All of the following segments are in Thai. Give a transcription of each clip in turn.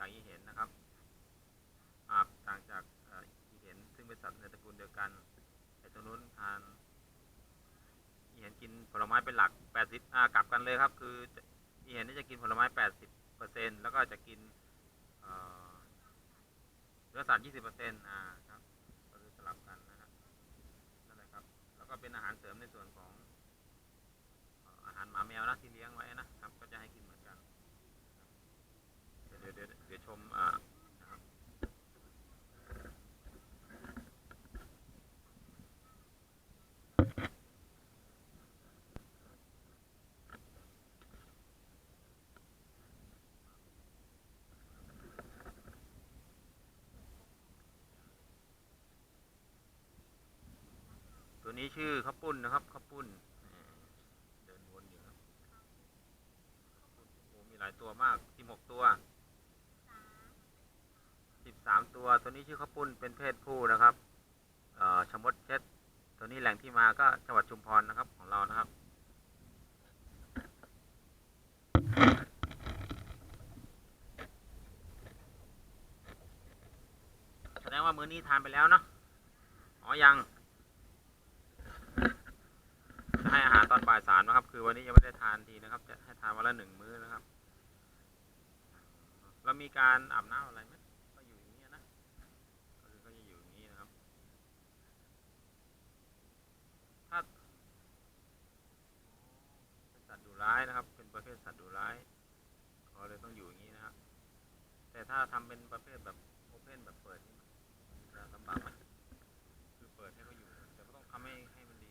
จากอีเห็นนะครับอ่าต่างจากอีเห็นซึ่งเป็นสัตว์ในตระกูลเดียวกันไอ้ตัวนู้นทานอีเห็นกินผลไม้เป็นหลัก 80อ่ากลับกันเลยครับ คืออีเห็นนี่จะกินผลไม้ 80เปอร์เซ็นต์แล้วก็จะกินเนื้อสัตว์ 20เปอร์เซ็นต์อ่าครับก็คือสลับกันนะครับนั่นแหละครับ แล้วก็เป็นอาหารเสริมในส่วนของอาหารหมาแมวนะที่เลี้ยงไว้นะครับ ก็จะให้กิน ดี๋ยวเดี๋ยวเดี๋ยวชมอ่านะครับตัวนี้ชื่อข้าวปุ้นนะครับข้าวปุ้นเดินวนอยู่ครับโอ้มีหลายตัวมากสิบหกตัว สามตัวตัวนี้ชื่อข้าวปุ้นเป็นเพศผู้นะครับเอ่อชมดเช็ด ตัวนี้แหล่งที่มาก็จังหวัดชุมพรนะครับของเรานะครับ แสดงว่ามื้อนี้ทานไปแล้วเนาะอ๋อยังจะให้อาหารตอนบ่ายสามนะครับ คือวันนี้ยังไม่ได้ทานทีนะครับ จะให้ทานวันละหนึ่งมื้อนะครับ เรามีการอาบน้ำอะไรไหมก็อยู่อย่างนี้ยนะก็คือก็จะอยู่อย่างนี้นะครับ ถ้าเป็นสัตว์ดุ ร้ายนะครับ เป็นประเภทสัตว์ดุร้ายเขาเลยต้องอยู่อย่างนี้นะครับแต่ถ้าทำเป็นประเภทแบบโอเพนแบบเปิดนี่มันจะลำบากไหมคือเปิดให้เขาอยู่ แต่ก็ต้องทำให้ให้มันดี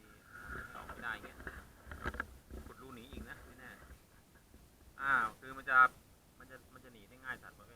ให้ออกไม่ได้เงี้ยขุดรูหนีอีกนะไม่แน่อ้าวคือมันจะมันจะมันจะหนีได้ง่ายสัตว์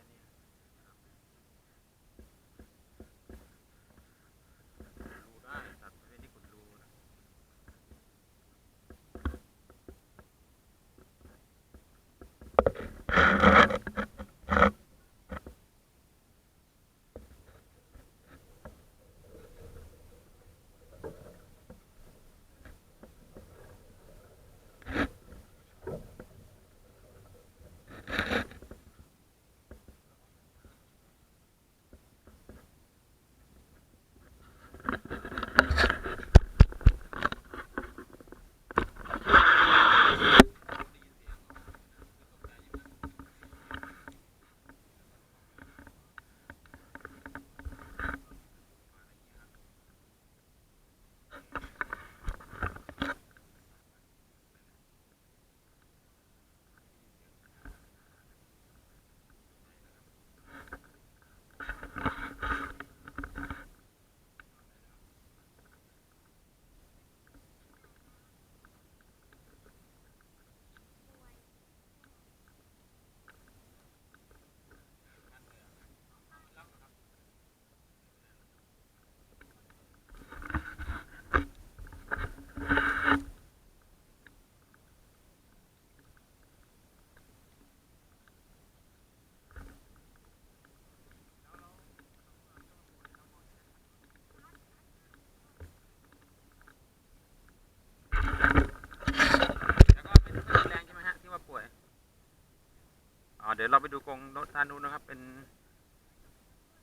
ดี๋ยวเราไปดูกรงด้านนู้นนะครับ เป็น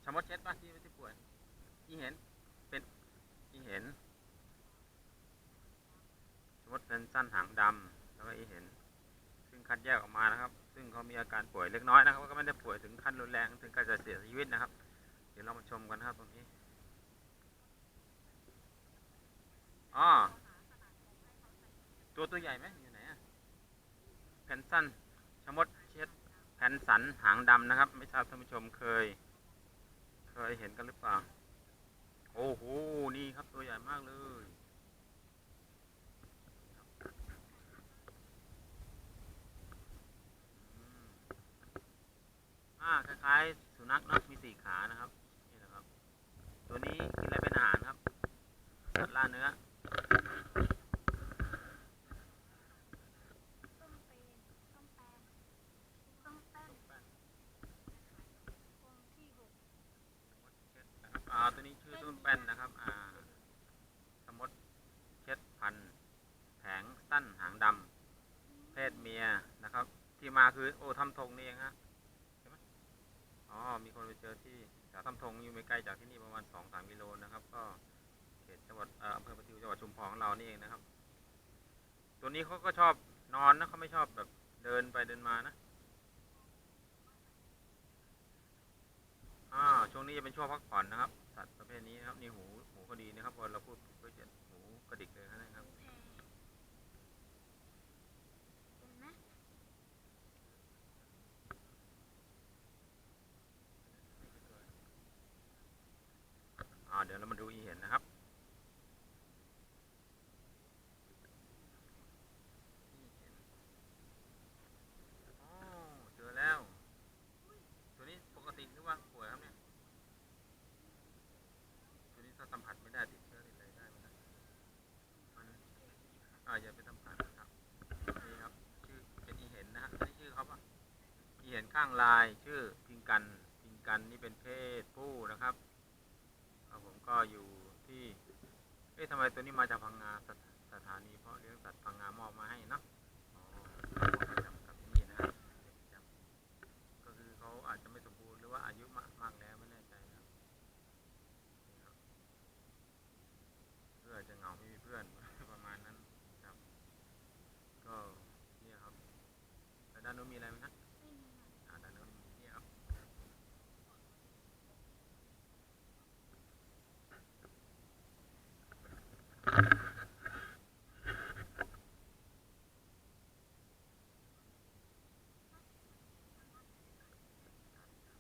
ชะมดเช็ดป่ะที่ที่ป่วยที่เห็นเป็นที่เห็นชะมดเป็นสั้นหางดำแล้วก็อีเห็น ซึ่งคัดแยกออกมานะครับ ซึ่งเขามีอาการป่วยเล็กน้อยนะครับก็ไม่ได้ป่วยถึงขั้นรุนแรงถึงการจะเสียชีวิตนะครับ เดี๋ยวเรามาชมกันครับตรงนี้อ๋อตัวตัวใหญ่ไหมอยู่ไหนอะแผ่นสั้นชมด แผ่นสันหางดำนะครับ ไม่ทราบท่านผู้ชมเคย เคยเห็นกันหรือเปล่า โอ้โห นี่ครับตัวใหญ่มากเลย อ่า คล้ายๆ สุนัขนอะมีสี่ขานะครับ นี่นะครับ ตัวนี้กินอะไรเป็นอาหารครับสัตว์ล่าเนื้อ ต้มเปนต้มแปนต้มแป้นวงที่หก นะครับอ่าตัวนี้ชื่อต้นแป้นนะครับ อ่า สมดเช็ดพันธุ์แผงสั้นหางดำ เพศเมาคือโอ้ทำธงนี่เองฮะใช่ไหมอ๋อ มีคนไปเจอที่แถวทำทงอยู่ไม่ไกลจากที่นี่ประมาณสองสามกิโลนะครับ ก็เขตจังหวัดอำเภอปะทิวจังหวัดชุมพรของเรานี่เองนะครับ ตัวนี้เขาก็ชอบนอนนะเขาไม่ชอบแบบเดินไปเดินมานะอ่าช่วงนี้จะเป็นช่วงพักผ่อนนะครับสัตว์ประเภทนี้นะครับนี่หูหูก็ดีนะครับพอเราพูดก็จะหูกระดิกเลยนะครับ แพเห็นไหม อ่าเดี๋ยวเรามาดูอีเห็นนะครับเออเจอแล้ว ตัวนี้ปกติหรือว่าป่วยครับเนี่ย ตัวนี้ถ้าสัมผัสไม่ได้ติดเชื้อติดอะไรได้ไหมนะมันอ่าอย่าไปสัมผัสนะครับ นี่ครับ ชื่อเป็นอีเห็นนะฮะนนี้ชื่อเขาปะอีเห็นข้างลายชื่อพิงกัน พิงกันนี่เป็นเพศผู้นะครับ ก็อยู่ที่ เอ๊ะทำไมตัวนี้มาจากพังงาสถานีเพราะเลี้ยงสัตว์พังงามอบมาให้เนาะ อ๋อมาจับกับที่นี่นะฮะเด็กจับก็คือเขาอาจจะไม่สมบูรณ์หรือว่าอายุมากมากแล้วไม่แน่ใจครับนี่ครับ เพื่อจะเหงาไม่มีเพื่อน ประมาณนั้นครับ ก็เนี่ยครับแล้วด้านนู้นมีอะไรไหมฮะ ไม่มีอะ อ่าด้านนู้นมีเนี่ยครับ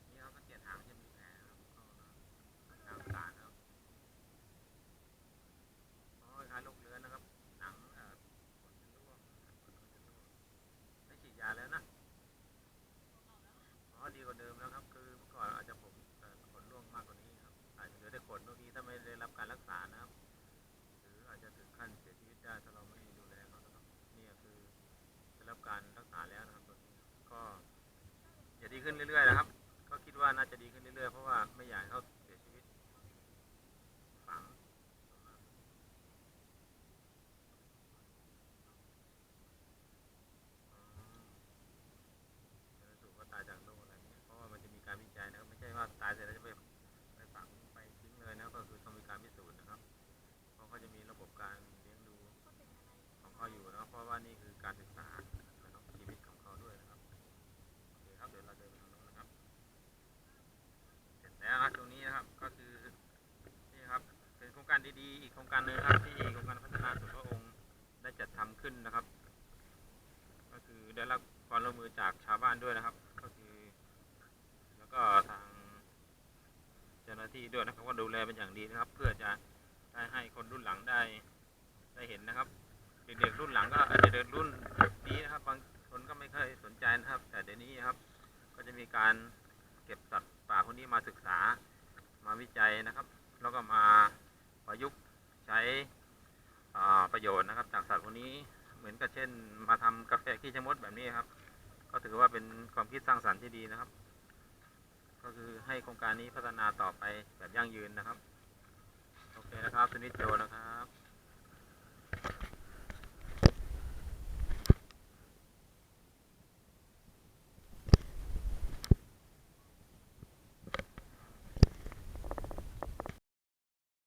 นี่เขาสังเกตหางจะมีแผลนะครับก็ทางตานะครับอ๋อคล้ายลูกเรือนนะครับ หนังเอ่อขนจะร่วงนะครับขนจะร่วงได้ฉีดยาแล้วนะ อ๋อ ดีกว่าเดิมแล้วครับ คือเมื่อก่อนอาจจะผมเอ่อขนร่วงมากกว่านี้ครับ อาจจะเหลือแต่ขนบางทีถ้าไม่ได้รับ การรักษานะครับหรืออาจจะถึงขั้นเสียชีวิตได้ถ้าเราไม่ดูแลเขานะครับนี่คือได้รับการรักษาแล้วนะครับตัวนี้ก็จะดีขึ้นเรื่อยๆนะครับ ก็คิดว่าน่าจะดีขึ้นเรื่อยๆเพราะว่าไม่อยากให้เขาเสียชีวิต ฝังอ๋อเดี๋ยวสูว่าตายจากโรคอะไรเนี่ยเพราะว่ามันจะมีการวิจัยนะครับ ไม่ใช่ว่าตายเสร็จแล้วจะไปไปฝังไปทิ้งเลยนะ ก็คือต้องมีการพิสูจน์นะครับ เพราะเขาจะมีระบบการเลี้ยงดู ก็เป็นอะไร ของเขาอยู่นะเพราะว่านี่คือการศึกษานะครับชีวิตของเขาด้วยนะครับ โอเคครับ เดี๋ยวเราเดินไปทางโน้นนะครับ เสร็จแล้วนะตรงนี้นะครับ ก็คือนี่ครับ เป็นโครง การดีๆ อีกโครงการหนึ่งนะครับที่โครงการพัฒนาส่วนพระองค์ได้จัดทำขึ้นนะครับ ก็คือได้รับความร่วมมือจากชาวบ้านด้วยนะครับ ก็คือ แล้วก็ทางเจ้าหน้าที่ด้วยนะครับก็ดูแลเป็นอย่างดีนะครับ เพื่อจะได้ให้คนรุ่นหลังได้ได้เห็นนะครับ เด็กๆรุ่นหลังก็อาจจะเด็กรุ่นนี้นะครับบางคนก็ไม่เคยสนใจนะครับ แต่เดี๋ยวนี้นะครับ ก็จะมีการเก็บสัตว์ป่าพวกนี้มาศึกษามาวิจัยนะครับ แล้วก็มา ประยุกต์ใช้ประโยชน์นะครับ จากสัตว์พวกนี้เหมือนกับเช่น มาทำกาแฟขี้ชะมดแบบนี้ครับ ก็ถือว่าเป็นความคิดสร้างสรรค์ที่ดีนะครับ ก็คือให้โครงการนี้พัฒนาต่อไปแบบยั่งยืนนะครับ โอเคนะครับสนิทโจนะครับ